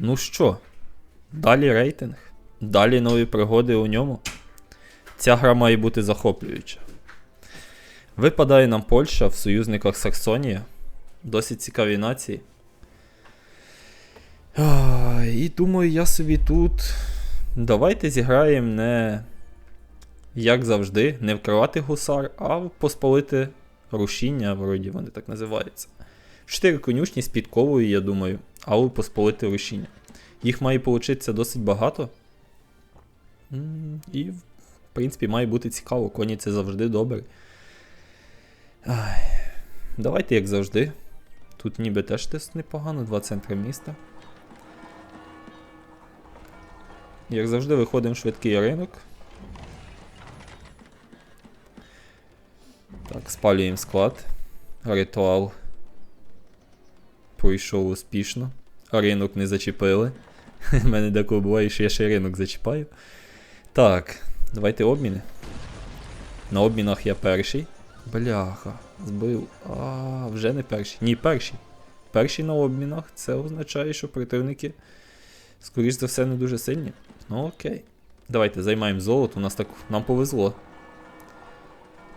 Ну що, далі рейтинг, далі нові пригоди у ньому. Ця гра має бути захоплююча. Випадає нам Польща в союзниках Саксонія. Досить цікаві нації. І думаю, я собі тут. Давайте зіграємо не як завжди, не вкривати гусар, а поспалити рушіння, вроді вони так називаються. Чотири конюшні з підковою, я думаю, але посполити рушіння. Їх має получитися досить багато. І, в принципі, має бути цікаво. Коні це завжди добре. Ай. Давайте, як завжди. Тут ніби теж тест непогано, два центри міста. Як завжди, виходимо в швидкий ринок. Так, спалюємо склад. Ритуал пройшов успішно. Ринок не зачепили. У мене деколи буває, що я ще ринок зачіпаю. Так, давайте обміни. На обмінах я перший. Бляха, збив. А, вже не перший. Ні, перший. Перший на обмінах. Це означає, що противники, скоріш за все, не дуже сильні. Ну окей. Давайте займаємо золото. У нас так. Нам повезло.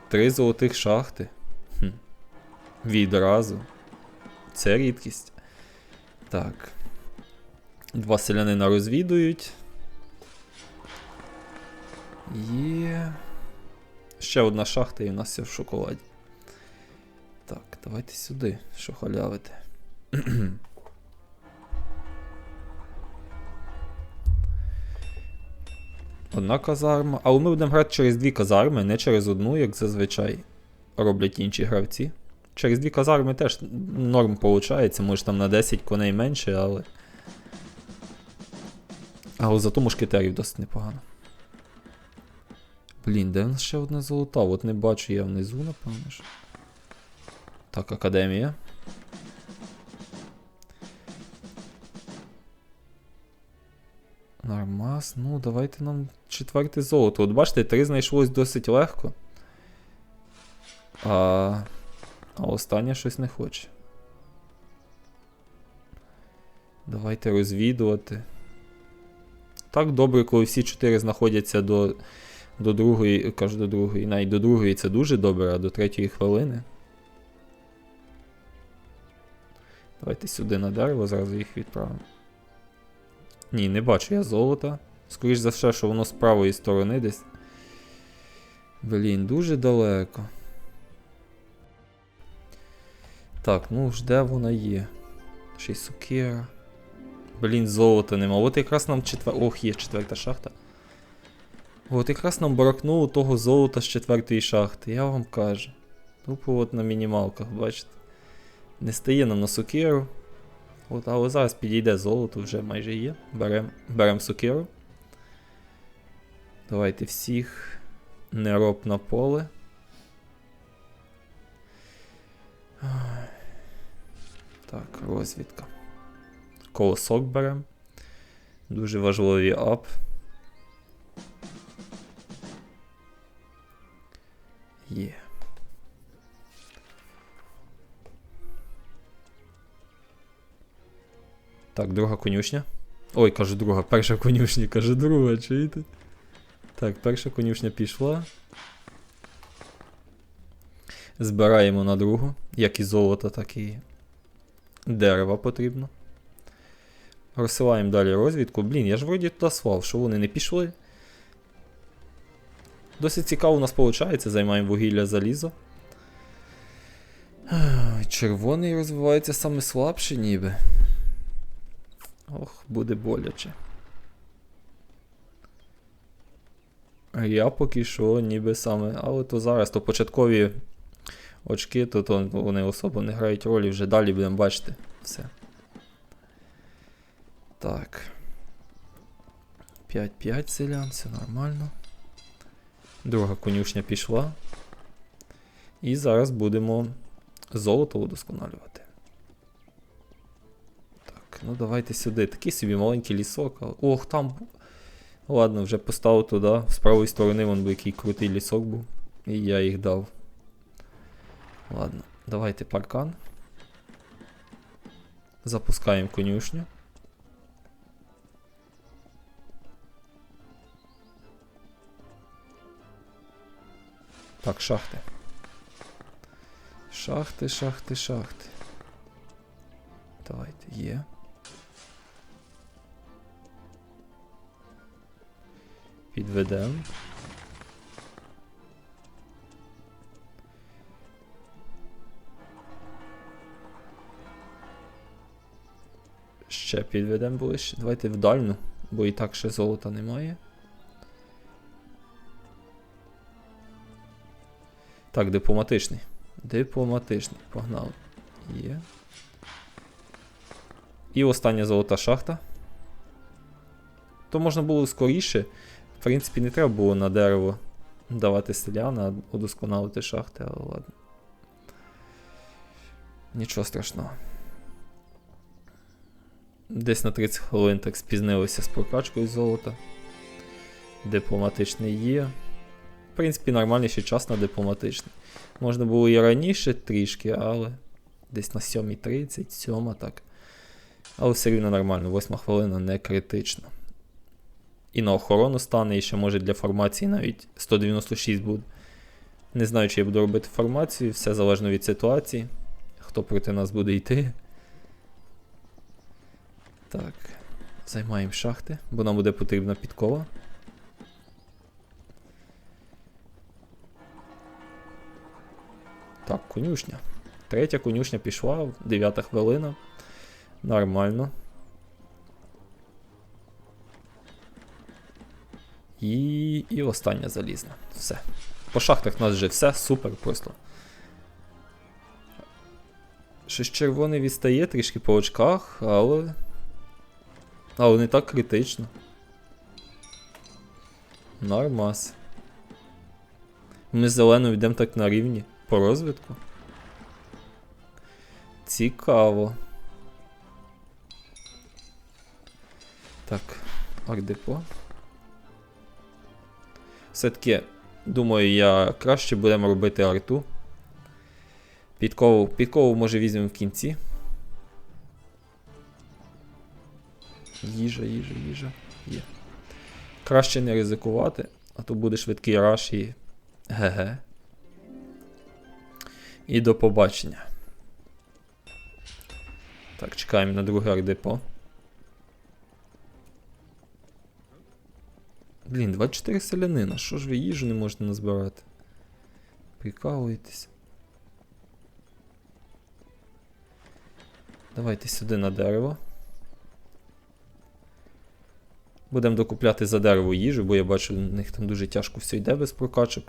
Три золотих шахти. Хм. Відразу. Це рідкість. Так. Два селянина розвідують. Є. Ще одна шахта і у нас все в шоколаді. Так, давайте сюди, що халявити. Одна казарма. Але ми будемо грати через дві казарми, не через одну, як зазвичай роблять інші гравці. Через дві казарми теж норм виходить, може там на 10 коней менше, але. Але зато мушкетерів досить непогано. Блін, де в нас ще одне золота? От не бачу я внизу, напевно. ж. Так, академія. Нормас, ну давайте нам четверте золото. От бачите, три знайшлось досить легко. А, а останнє щось не хоче. Давайте розвідувати. Так добре, коли всі чотири знаходяться до, до другої, кажу до другої, навіть до другої це дуже добре, а до третьої хвилини. Давайте сюди на дерево, зразу їх відправимо. Ні, не бачу я золота. Скоріш за все, що воно з правої сторони десь. Блін, дуже далеко. Так, ну ж де вона є? Ще й сукера. Блін, золота нема. От якраз нам четвер... Ох, є четверта шахта. От якраз нам бракнуло того золота з четвертої шахти, я вам кажу. Тупо от на мінімалках, бачите. Не стає нам на сукеру. От, але зараз підійде золото, вже майже є. Беремо берем сукеру. Давайте всіх. Не роб на поле. Так, розвідка. Колосок беремо. Дуже важливий ап. Є. Так, друга конюшня. Ой, кажу друга, перша конюшня, кажу друга, чуєте? Так, перша конюшня пішла. Збираємо на другу, як і золото, так і дерева потрібно. Розсилаємо далі розвідку. Блін, я ж вроді туди слав, що вони не пішли. Досить цікаво у нас виходить, займаємо вугілля залізо. Червоний розвивається саме слабше, ніби. Ох, буде боляче. Я поки що ніби саме. Але то зараз, то початкові очки, то вони особо не грають ролі, вже далі будемо бачити все. Так. 5-5 селян, все нормально. Друга конюшня пішла. І зараз будемо золото удосконалювати. Так, ну давайте сюди. Такий собі маленький лісок. Ох, там. Ладно, вже поставив туди. З правої сторони вон би який крутий лісок був. І я їх дав. Ладно, давайте паркан. Запускаємо конюшню. Так, шахти. Шахти, шахти, шахти. Давайте, е. є. Підведемо. Ще підведемо ближче. Давайте в дальну, бо і так ще золота немає. Так, дипломатичний. Дипломатичний. Погнали. Є. І остання золота шахта. То можна було скоріше. В принципі, не треба було на дерево давати селяна, удосконалити шахти, але ладно. Нічого страшного. Десь на 30 хвилин так спізнилися з прокачкою золота. Дипломатичний є. В принципі, нормальний час на дипломатичний. Можна було і раніше трішки, але десь на 7.30, 7 так. Але все рівно нормально, 8 хвилина не критично. І на охорону стане, і ще може для формації навіть 196 буде. Не знаю, чи я буду робити формацію, все залежно від ситуації. Хто проти нас буде йти. Так, займаємо шахти, бо нам буде потрібна підкова. Так, конюшня. Третя конюшня пішла, дев'ята хвилина. Нормально. І, і остання залізна. Все. По шахтах у нас вже все супер просто. Щось червоне відстає трішки по очках, але. Але не так критично. Нормас. Ми з зеленою йдемо так на рівні по розвитку. Цікаво. Так, ардепо. Все-таки, думаю, я краще будемо робити арту. Підкову, підкову може візьмемо в кінці. Їжа, їжа, їжа. Є. Краще не ризикувати, а то буде швидкий раш і. ГГ. І до побачення. Так, чекаємо на друге ардепо. Блін, 24 селянина. Що ж ви їжу не можете назбирати? Прикалуєтесь. Давайте сюди на дерево. Будемо докупляти за дерево їжу, бо я бачу, у них там дуже тяжко все йде без прокачок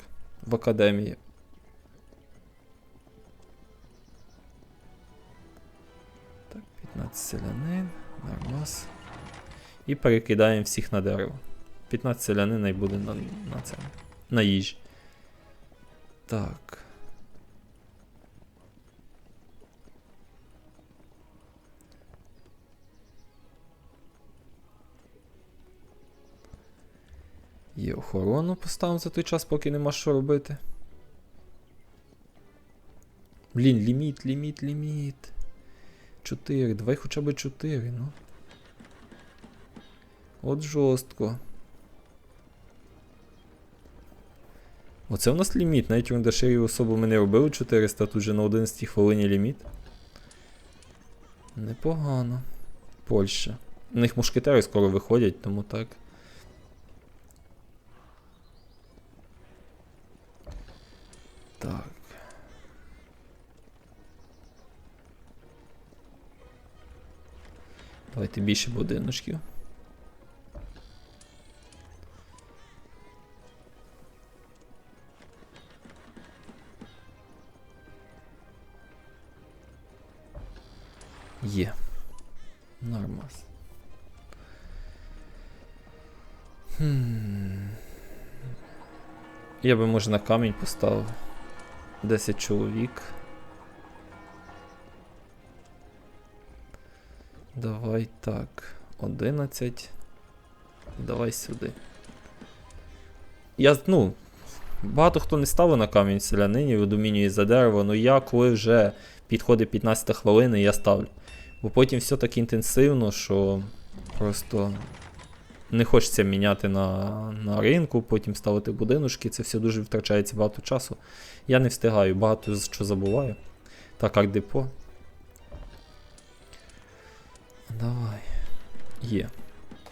в академії. Так, 15 селянин, нормас. І перекидаємо всіх на дерево. 15 селянина і буде на, на це. На їжі. Так. Є охорону поставимо за той час, поки нема що робити. Блін, ліміт, ліміт, ліміт. 4. Давай хоча б 4, ну. От жорстко. Оце у нас ліміт. Навіть в Рундаширі особо ми не робили 400, тут вже на 11 хвилині ліміт. Непогано. Польща. У них мушкетери скоро виходять, тому так. Так. Давайте більше будиночків. Є. Нормас. Хм. Я би може на камінь поставив. 10 чоловік. Давай так. 11. Давай сюди. Я, ну, багато хто не ставив на камінь селянинів, домінює за дерево, але я коли вже підходить 15 хвилини, я ставлю. Бо потім все так інтенсивно, що просто не хочеться міняти на, на ринку, потім ставити будиночки. Це все дуже втрачається багато часу. Я не встигаю, багато що забуваю. Так, арт-депо. Давай. Є.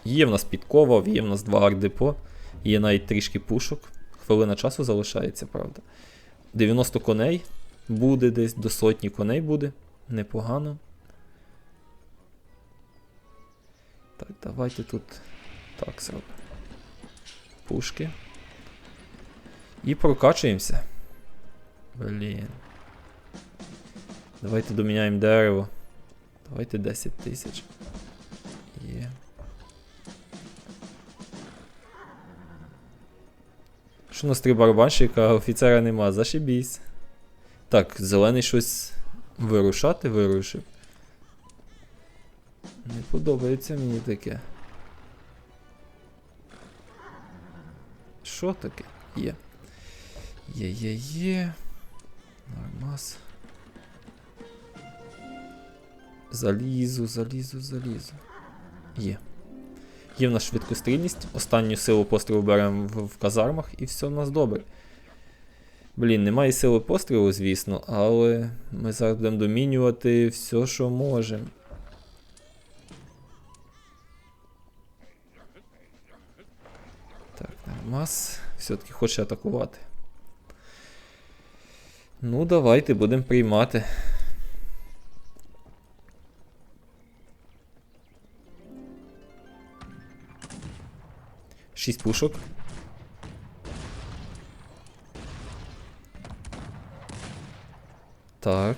Є в нас підкова, є в нас два арт-депо, є навіть трішки пушок. Хвилина часу залишається, правда. 90 коней буде десь, до сотні коней буде. Непогано. Так, давайте тут так зробимо. Пушки. І прокачуємося. Блін. Давайте доміняємо дерево. Давайте 10 тисяч. Є. Що у нас три барабанщика, офіцера нема, зашибісь. Так, зелений щось вирушати вирушив. Не подобається мені таке. Що таке? Є. Є, є, є. Нормас. Залізу, залізу, залізу. Є. Є в нас швидкострільність. Останню силу пострілу беремо в, в казармах і все в нас добре. Блін, немає сили пострілу, звісно, але ми зараз будемо домінювати все, що можемо. Нормас. Все-таки хоче атакувати. Ну, давайте будемо приймати. Шість пушок. Так.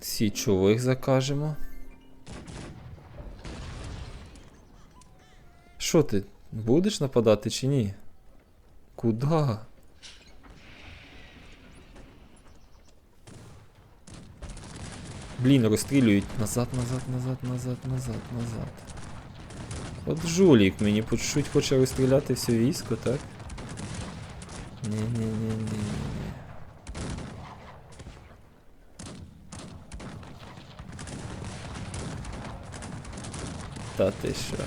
Січових закажемо. Що ти? Будеш нападати чи ні? Куда? Блін, розстрілюють назад, назад, назад, назад, назад, назад. От жулік мені по чуть хоче розстріляти все військо, так? Ні-ні-ні-ні-ні. Та ти що?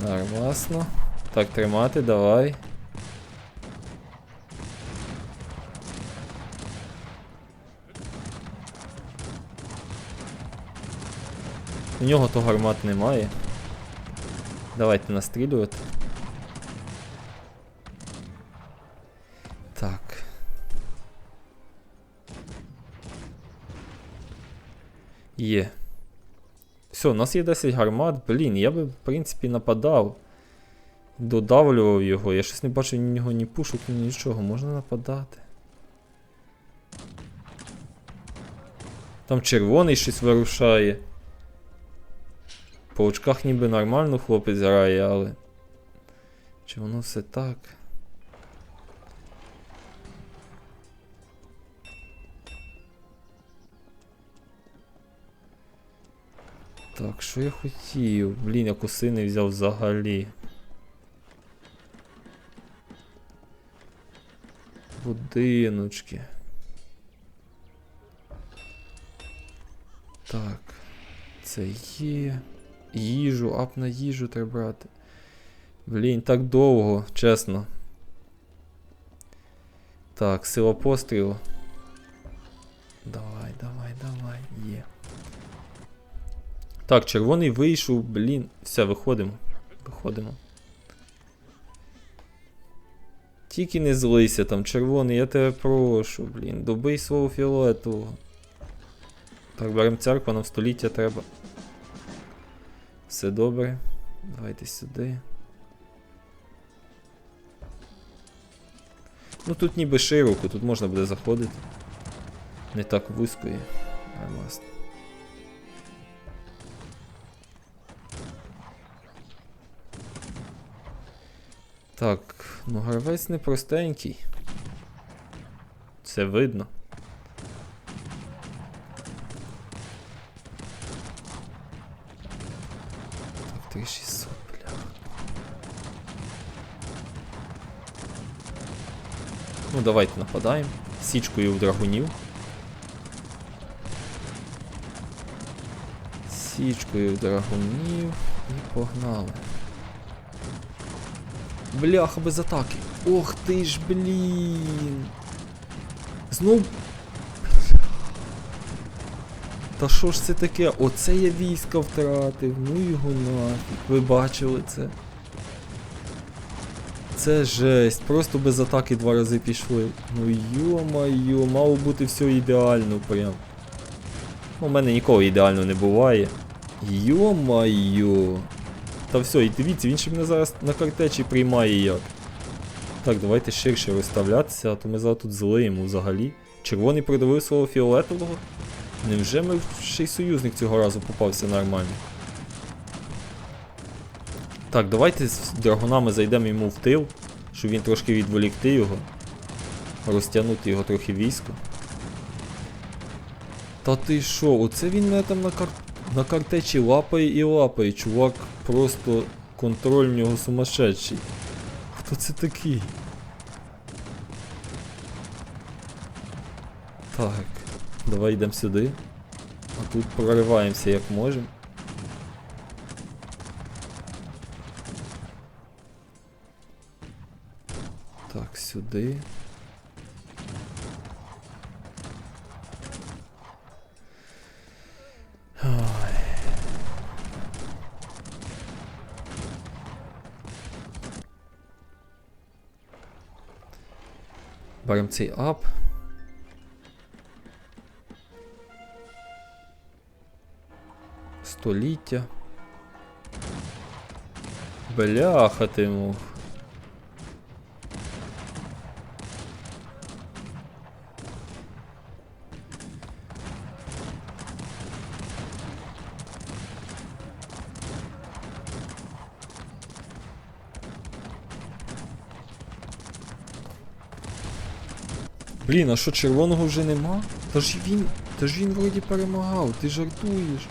Нормасно. Так, тримати, давай. У нього то гармат немає. Давайте настрілювати. Все, у нас є 10 гармат. Блін, я би, в принципі, нападав. Додавлював його. Я щось не бачу ні нього, ні пушок, ні нічого. Можна нападати. Там червоний щось вирушає. По очках ніби нормально хлопець грає, але. Чи воно все так? Так, що я хотів? Блін, я коси не взяв взагалі. Будиночки. Так. Це є. Їжу, ап на їжу треба брати. Блін, так довго, чесно. Так, сила пострілу. Давай, давай, давай, є. Так, червоний вийшов, блін. Все, виходимо. Виходимо. Тільки не злися там, червоний, я тебе прошу, блін. Добий свого фіолетового. Так, беремо церкву, нам століття треба. Все добре. Давайте сюди. Ну тут ніби широко, тут можна буде заходити. Не так вузько є. Нормасно. Так, ну гравець непростенький. Це видно. Так, 3600, бля. Ну, давайте нападаємо. Січкою в драгунів. Січкою в драгунів і погнали. Бляха без атаки. Ох ти ж, блін. Знов. Та що ж це таке? Оце я війська втратив. Ну його нафіг. Ви бачили це? Це жесть. Просто без атаки два рази пішли. Ну йо-майо, мало бути все ідеально прям. У мене ніколи ідеально не буває. Йо-майо. Та все, і дивіться, він ще мене зараз на картечі приймає як. Так, давайте ширше розставлятися, а то ми зараз тут злиємо взагалі. Червоний продавив свого фіолетового. Невже ми ще й союзник цього разу попався нормально? Так, давайте з драгунами зайдемо йому в тил, щоб він трошки відволікти його. Розтягнути його трохи військо. Та ти що, оце він мене там на, кар... на картечі лапає і лапає, чувак просто контроль в нього сумасшедший. Хто це такий? Так, давай йдемо сюди. А тут прориваємося як можемо. Так, сюди. Беремо цей ап. Століття. Бляха ти мух. Блін, а що червоного вже нема? Та ж він. Та ж він вроді перемагав, ти жартуєш.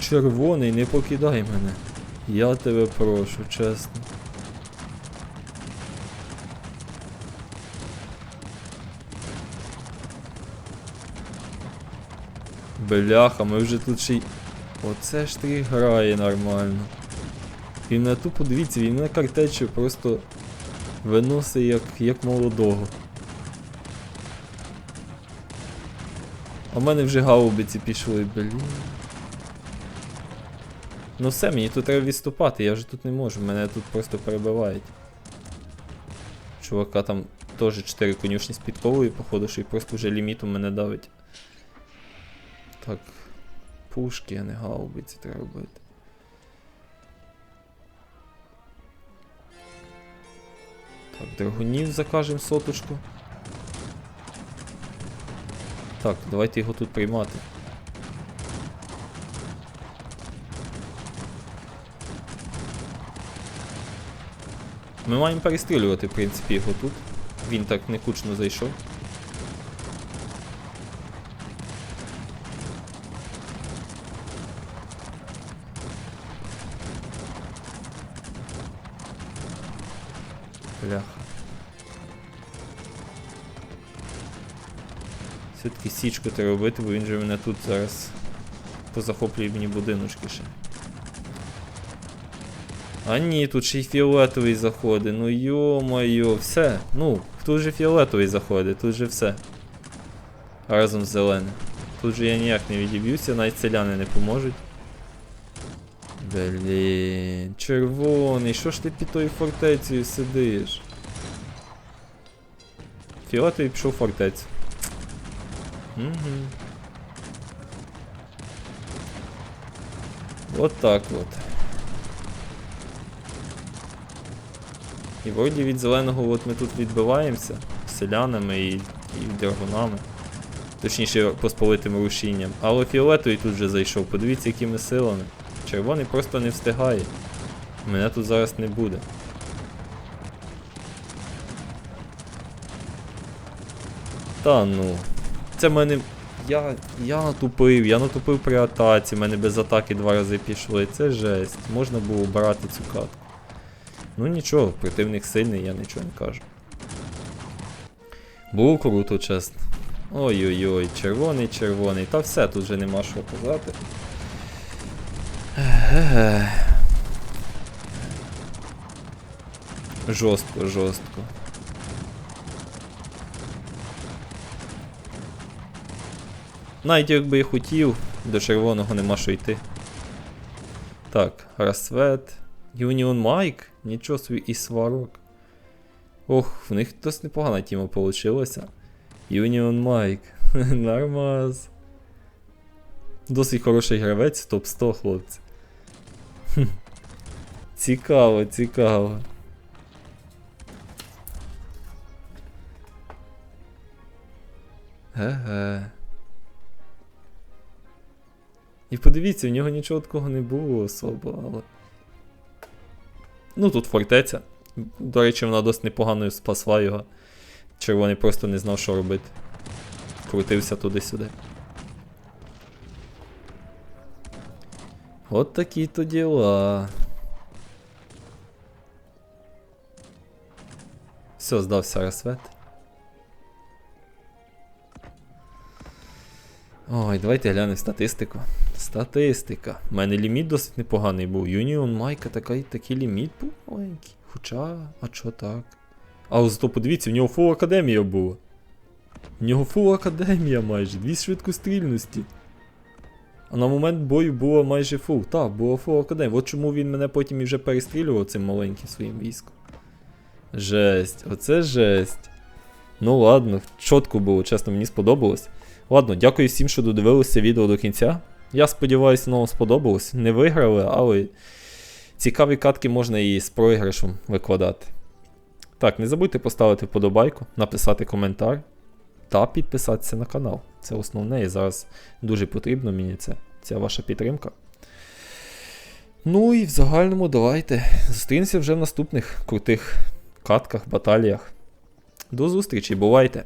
Червоний, не покидай мене. Я тебе прошу, чесно. Бляха, ми вже тут ще й. Оце ж ти грає нормально. Він на ту подивіться, він на картечу просто виносить як, як молодого. А в мене вже гаубиці пішли, блін. Ну все, мені тут треба відступати, я вже тут не можу, мене тут просто перебивають. Чувака там теж 4 конюшні з підковою, походу, що і просто вже лімітом мене давить. Так. Пушки, а не гаубиці треба робити. Драгунів закажемо соточку. Так, давайте його тут приймати. Ми маємо перестрілювати, в принципі, його тут. Він так некучно зайшов. Січку треба робити, бо він же мене тут зараз позахоплює мені будиночки ще. А ні, тут ще й фіолетовий заходить. Ну йо-моє, все. Ну, тут же фіолетовий заходить, тут же все. Разом з зеленим. Тут же я ніяк не відіб'юся, навіть селяни не поможуть. Блін, червоний, що ж ти під тою фортецею сидиш? Фіолетовий пішов в фортецю. Угу. Вот так от. І вроді від зеленого от ми тут відбиваємося селянами і, і драгунами. Точніше, посполитим рушінням. Але фіолетовий тут вже зайшов. Подивіться, якими силами. Червоний просто не встигає. Мене тут зараз не буде. Та ну. Це в мене. Я. Я натупив, я натупив при атаці, в мене без атаки два рази пішли. Це жесть. Можна було брати цю катку. Ну нічого, противник сильний, я нічого не кажу. Було круто, чесно. Ой-ой-ой, червоний, червоний. Та все, тут вже нема що казати. Жорстко, жорстко. Навіть якби я хотів, до червоного нема що йти. Так, Расвет. Юніон Майк. Нічого собі і сварок. Ох, в них досить непогана тіма получилася. Юніон Майк. Нормаз. Досить хороший гравець, топ-100, хлопці. Цікаво, цікаво. Ге-ге. І подивіться, в нього нічого такого не було особо, але. Ну тут фортеця. До речі, вона досить непогано спасла його. Червоний просто не знав, що робити. Крутився туди-сюди. От такі то діла. Все, здався розсвет. Ой, давайте глянемо статистику. Статистика. У мене ліміт досить непоганий був. Юніон Майка такий, такий ліміт був маленький. Хоча, а чо так? А зато подивіться, в нього фул академія була. В нього фул академія майже, дві швидкострільності. А на момент бою було майже фул. Так, було фул академія. От чому він мене потім і вже перестрілював цим маленьким своїм військом. Жесть, оце жесть. Ну ладно, чітко було, чесно, мені сподобалось. Ладно, дякую всім, що додивилися відео до кінця. Я сподіваюся, вам сподобалось. Не виграли, але цікаві катки можна і з програшем викладати. Так, не забудьте поставити вподобайку, написати коментар та підписатися на канал. Це основне і зараз дуже потрібно мені це, ця ваша підтримка. Ну і в загальному давайте зустрінемося вже в наступних крутих катках, баталіях. До зустрічі, бувайте!